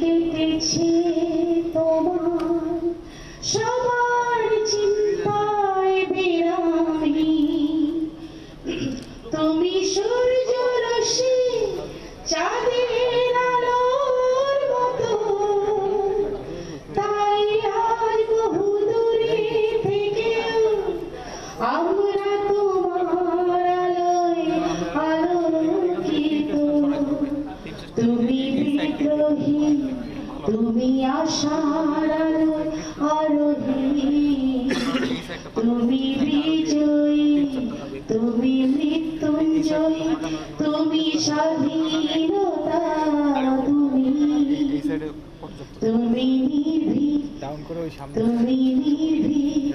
কেটেছে তোমার বিদ্রোহী তুমি আশার আলো আরোহী। তুমি বিজয়ী, তুমি মৃত্যুঞ্জয়ী, তুমি স্বাধীনতা তুমি। তুমি নির্ভীক তুমি নির্ভীক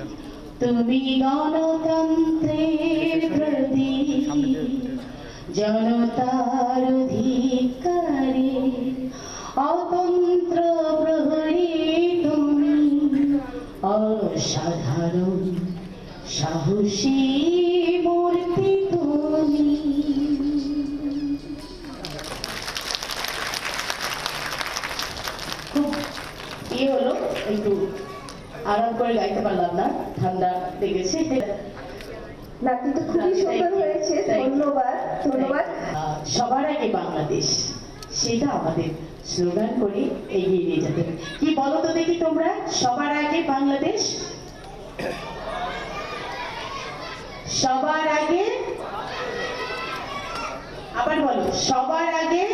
তুমি গণতন্ত্রের প্রদীপ। জনতার অধিকারে অতন্ত্র প্রহরী তুমি। অসাধারণ সাহসী মূর্তি তুমি। খুব ইয়ে হলো একটু আরাম করে গাইতে পারলাম না ঠান্ডা লেগেছে। না কিন্তু খুবই সুন্দর হয়েছে ধন্যবাদ ধন্যবাদ। সবার আগে বাংলাদেশ সেটা আমাদের স্লোগান করে এগিয়ে নিয়ে যেতে। কি বলো তো দেখি তোমরা? সবার আগে বাংলাদেশ। সবার আগে আবার বলো, সবার আগে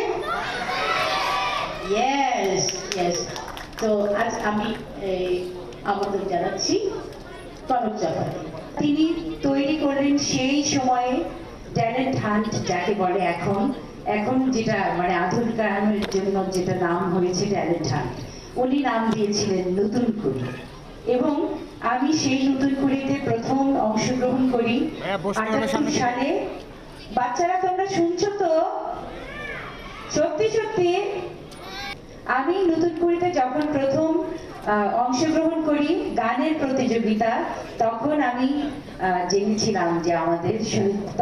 ইয়েস ইয়েস তো আজ আমি আমন্ত্রণ জানাচ্ছি কনক তিনি তৈরি করলেন সেই সময়ে ট্যালেন্ট হান্ট যাকে বলে এখন এখন যেটা মানে আধুনিকায়নের জন্য যেটা নাম হয়েছে ট্যালেন্ট হান্ট উনি নাম দিয়েছিলেন নতুন কুড়ি এবং আমি সেই নতুন কুড়িতে প্রথম অংশগ্রহণ করি হ্যাঁ, আটাত্তর সালে। বাচ্চারা তোমরা শুনছো তো? সত্যি সত্যি। আমি নতুন কুড়িতে যখন প্রথম অংশগ্রহণ করি গানের প্রতিযোগিতা। তখন আমি জেনেছিলাম যে আমাদের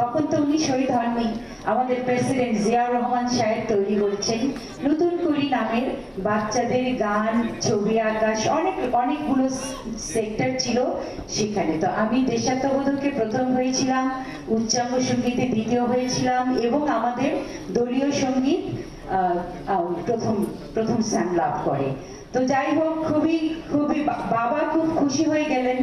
তখন তো উনি শহীদ হননি। আমাদের প্রেসিডেন্ট জিয়াউর রহমান সাহেব তৈরি করেছেন নতুন কুড়ি নামের বাচ্চাদের গান, ছবি আকাশ অনেক, অনেকগুলো সেক্টর ছিল সেখানে। তো আমি দেশাত্মবোধকে প্রথম হয়েছিলাম, উচ্চাঙ্গ সঙ্গীতে দ্বিতীয় হয়েছিলাম এবং আমাদের দলীয় সংগীত প্রথম প্রথম স্থান লাভ করে। তো যাই হোক, খুবই খুবই বাবা খুব খুশি হয়ে গেলেন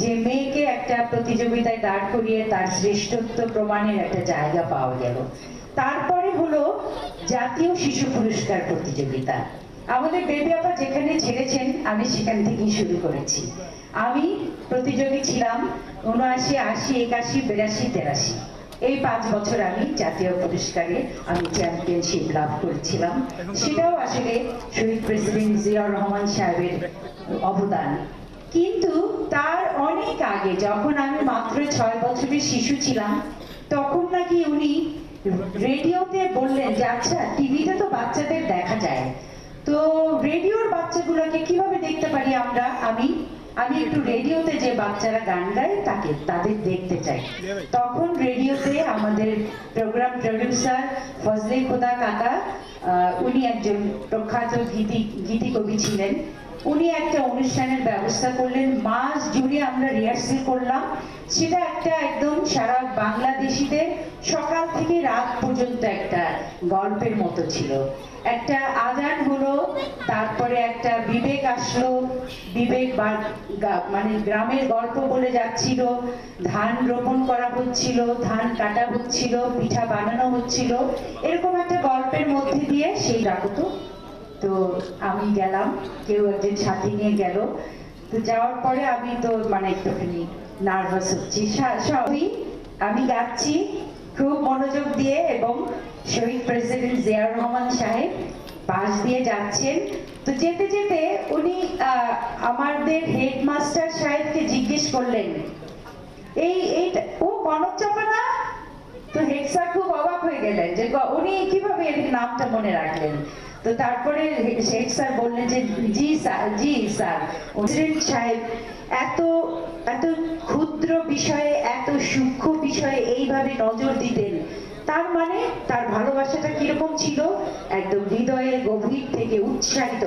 যে মেয়েকে একটা প্রতিযোগিতায় দাঁড় করিয়ে তার শ্রেষ্ঠত্ব প্রমাণের একটা জায়গা পাওয়া গেল। তারপরে হলো জাতীয় শিশু পুরস্কার প্রতিযোগিতা। আমাদের বেবি আপা যেখানে ছেড়েছেন, আমি সেখান থেকেই শুরু করেছি। আমি প্রতিযোগী ছিলাম, উনআশি, আশি, একাশি, বিরাশি, তেরাশি। এই পাঁচ বছর আমি জাতীয় পুরস্কারে আমি চ্যাম্পিয়নশিপ লাভ করেছিলাম। সেটাও আসলে শহীদ প্রেসিডেন্ট জিয়াউর রহমান সাহেবের অবদান। কিন্তু তার অনেক আগে যখন আমি মাত্র ছয় বছরের শিশু ছিলাম তখন নাকি উনি রেডিওতে বললেন যে আচ্ছা টিভিতে তো বাচ্চাদের দেখা যায়। তো রেডিওর বাচ্চাগুলোকে কীভাবে দেখতে পারি আমরা আমি? আমি একটু রেডিওতে যে বাচ্চারা গান গায়, তাকে, তাদের দেখতে চাই। তখন রেডিওতে আমাদের প্রোগ্রাম প্রডিউসার ফজলে খোদা কাকা উনি একজন প্রখ্যাত গীতি গীতি কবি ছিলেন। উনি একটা অনুষ্ঠানের ব্যবস্থা করলেন। মাস জুড়ে আমরা রিহার্সেল করলাম। সেটা একটা একদম সারা বাংলাদেশিদের সকাল থেকে রাত পর্যন্ত একটা গল্পের মতো ছিল। একটা আজান হলো, তারপরে একটা বিবেক আসলো। বিবেক মানে গ্রামের গল্প বলে যাচ্ছিল। ধান রোপণ করা হচ্ছিল, ধান কাটা হচ্ছিল, পিঠা বানানো হচ্ছিল। এরকম একটা গল্পের মধ্যে দিয়ে সেই ডাকতো তো আমি গেলাম, কেউ একজন সাথে নিয়ে গেল। তো যাওয়ার পরে আমি তো মানে একটুখানি নার্ভাস হচ্ছি। সবই আমি গাচ্ছি খুব মনোযোগ দিয়ে এবং শহীদ প্রেসিডেন্ট জিয়াউর রহমান সাহেব পাশ দিয়ে যাচ্ছেন। তো যেতে যেতে উনি আমাদের হেডমাস্টার সাহেবকে জিজ্ঞেস করলেন, এই ও কনক চাপা না? তো হেড স্যার খুব অবাক হয়ে গেলেন যে উনি কীভাবে নামটা মনে রাখলেন? তো তারপরে শেখ স্যার বললেন যে, জি স্যার জি স্যার। প্রেসিডেন্ট সাহেব, এত এত ক্ষুদ্র বিষয়ে, এত সূক্ষ্ম বিষয়ে এইভাবে নজর দিতেন, তার মানে তার ভালোবাসাটা কীরকম ছিল? একদম হৃদয়ের গভীর থেকে উৎসাহিত